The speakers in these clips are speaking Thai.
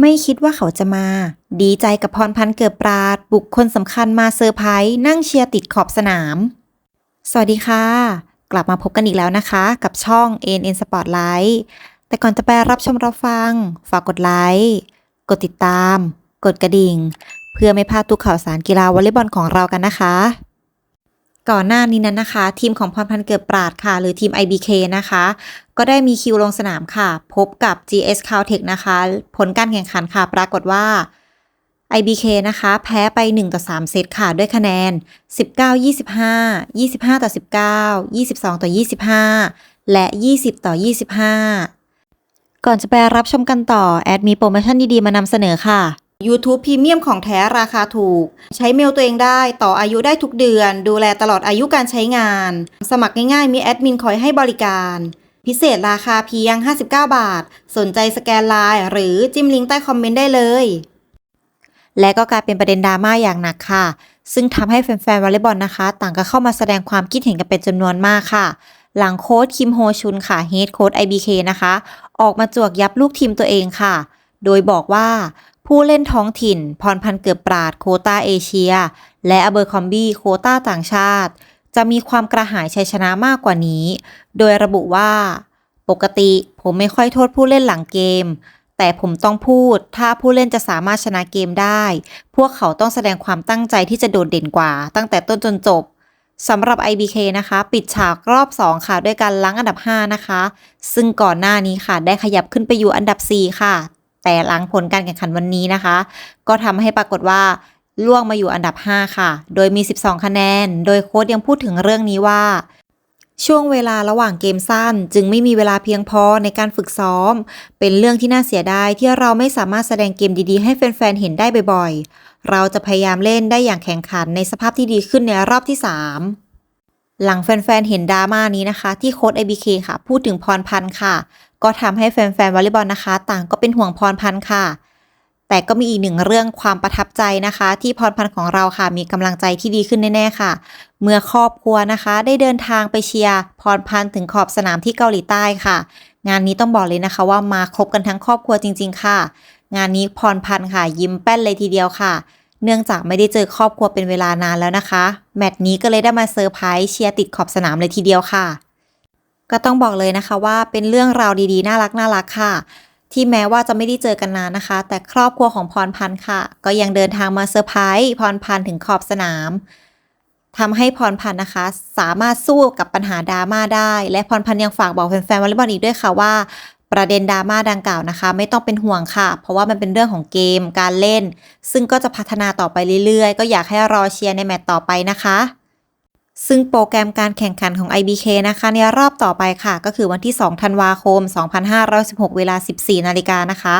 ไม่คิดว่าเขาจะมา ดีใจกับพรพันธ์เกิดปราด บุคคลสำคัญมาเซอร์ไพรส์นั่งเชียร์ติดขอบสนาม สวัสดีค่ะ กลับมาพบกันอีกแล้วนะคะ กับช่อง NN Spotlight แต่ก่อนจะไปรับชมรับฟัง ฝากกดไลค์กดติดตาม กดกระดิ่ง เพื่อไม่พลาดทุกข่าวสารกีฬาวอลเลย์บอลของเรากันนะคะ ก่อนหน้านี้นั้นนะคะ ทีมของพรพันธ์เกิดปราดค่ะ หรือทีม IBK นะคะ ก็ได้มีคิวลงสนามค่ะ พบกับ GS Caltech นะคะ ผลการแข่งขันค่ะ ปรากฏว่า IBK นะคะ แพ้ไป 1 ต่อ 3 เซตค่ะ ด้วยคะแนน 19 25 25 ต่อ 19 22 ต่อ 25 และ 20 ต่อ 25 ก่อนจะไปรับชมกันต่อ แอดมีโปรโมชั่นดีๆ มานำเสนอค่ะ YouTube Premium ของแท้ราคาถูก ใช้เมลตัวเองได้ต่ออายุได้ทุกเดือน ดูแลตลอดอายุการใช้งาน สมัครง่ายๆ มีแอดมินคอยให้บริการ พิเศษราคาเพียง 59 บาท สนใจสแกนไลน์หรือจิ้มลิงก์ใต้คอมเมนต์ได้เลย และก็กลายเป็นประเด็นดราม่าอย่างหนักค่ะ ซึ่งทำให้แฟนๆวอลเลย์บอลนะคะ ต่างก็เข้ามาแสดงความคิดเห็นกันเป็นจำนวนมากค่ะหลังโค้ชคิมโฮชุนค่ะเฮดโค้ช IBK นะคะ ออกมาจวกยับลูกทีมตัวเองค่ะ โดยบอกว่าผู้เล่นท้องถิ่น พรพันธ์เกือบปราดโคต้าเอเชีย และอเบอร์คอมบี้โคต้าต่างชาติ จะมีความกระหายชัยชนะมากกว่านี้ โดยระบุว่า ปกติผมไม่ค่อยโทษผู้เล่นหลังเกม แต่ผมต้องพูด ถ้าผู้เล่นจะสามารถชนะเกมได้ พวกเขาต้องแสดงความตั้งใจที่จะโดดเด่นกว่า ตั้งแต่ต้นจนจบสำหรับ IBK นะคะ ปิดฉากรอบ 2 ค่ะด้วยการล้างอันดับ 5 นะคะ ซึ่งก่อนหน้านี้ค่ะ ได้ขยับขึ้นไปอยู่อันดับ 4 ค่ะ แต่หลังผลการแข่งขันวันนี้นะคะ ก็ทำให้ปรากฏว่า ล่วงมาอยู่อันดับ 5 ค่ะ โดยมี 12 คะแนน โดยโค้ชยังพูดถึงเรื่องนี้ว่า ช่วงเวลาระหว่างเกมสั้น จึงไม่มีเวลาเพียงพอในการฝึกซ้อม เป็นเรื่องที่น่าเสียดายที่เราไม่สามารถแสดงเกมดีๆ ให้แฟนๆ เห็นได้บ่อยๆ เราจะพยายามเล่นได้อย่างแข่งขันในสภาพที่ดีขึ้นในรอบที่ 3หลังแฟนๆ เห็นดราม่านี้นะคะ ที่โค้ช IBK ค่ะ พูดถึงพรพันธ์ค่ะ ก็ทำให้แฟนๆวอลเลย์บอลนะคะ ต่างก็เป็นห่วงพรพันธ์ค่ะ แต่ก็มีอีกหนึ่งเรื่องความประทับใจนะคะ ที่พรพันธ์ของเราค่ะมีกำลังใจที่ดีขึ้นแน่ๆค่ะ เมื่อครอบครัวนะคะ ได้เดินทางไปเชียร์พรพันธ์ถึงขอบสนามที่เกาหลีใต้ค่ะ งานนี้ต้องบอกเลยนะคะว่ามาครบกันทั้งครอบครัวจริง ๆ ค่ะ งานนี้พรพันธ์ค่ะ ยิ้มแป้นเลยทีเดียวค่ะ เนื่องจากไม่ได้เจอครอบครัวเป็นเวลานานแล้วนะคะ แมตช์นี้ก็เลยได้มาเซอร์ไพรส์เชียร์ติดขอบสนามเลยทีเดียวค่ะ ก็ต้องบอกเลยนะคะว่าเป็นเรื่องราวดีๆ น่ารักน่ารักค่ะ ที่แม้ว่าจะไม่ได้เจอกันนานนะคะ แต่ครอบครัวของพรพันธ์ค่ะ ก็ยังเดินทางมาเซอร์ไพรส์พรพันธ์ถึงขอบสนามทำให้พรพันธ์นะคะ สามารถสู้กับปัญหาดราม่าได้ และพรพันธ์ยังฝากบอกแฟนๆวอลเลย์บอลอีกด้วยค่ะว่า ประเด็นดราม่าดังกล่าวนะคะ ไม่ต้องเป็นห่วงค่ะ เพราะว่ามันเป็นเรื่องของเกมการเล่น ซึ่งก็จะพัฒนาต่อไปเรื่อยๆ ก็อยากให้รอเชียร์ในแมตต์ต่อไปนะคะ ซึ่งโปรแกรมการแข่งขันของ IBK นะคะในรอบต่อไปค่ะ ก็คือวันที่ 2 ธันวาคม 2516 เวลา 14 นาฬิกานะคะ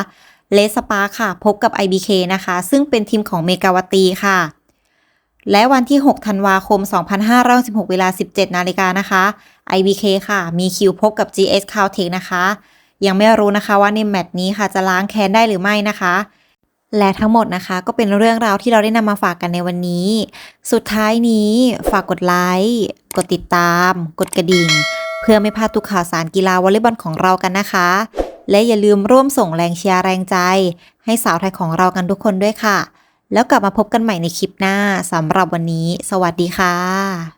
เลสปาค่ะ พบกับ IBK นะคะ ซึ่งเป็นทีมของเมกาวตีค่ะ และวันที่ 6 ธันวาคม 2516 เวลา 17 นาฬิกานะคะ IBK ค่ะ มีคิวพบกับ GS Caltech นะคะ ยังไม่รู้นะคะว่าในแมตช์นี้ค่ะจะล้างแค้นได้หรือไม่นะคะ และทั้งหมดนะคะก็เป็นเรื่องราวที่เราได้นำมาฝากกันในวันนี้ สุดท้ายนี้ฝากกดไลค์ กดติดตาม กดกระดิ่ง เพื่อไม่พลาดทุกข่าวสารกีฬาวอลเลย์บอลของเรากันนะคะ และอย่าลืมร่วมส่งแรงเชียร์แรงใจ ให้สาวไทยของเรากันทุกคนด้วยค่ะ แล้วกลับมาพบกันใหม่ในคลิปหน้าสำหรับวันนี้ สวัสดีค่ะ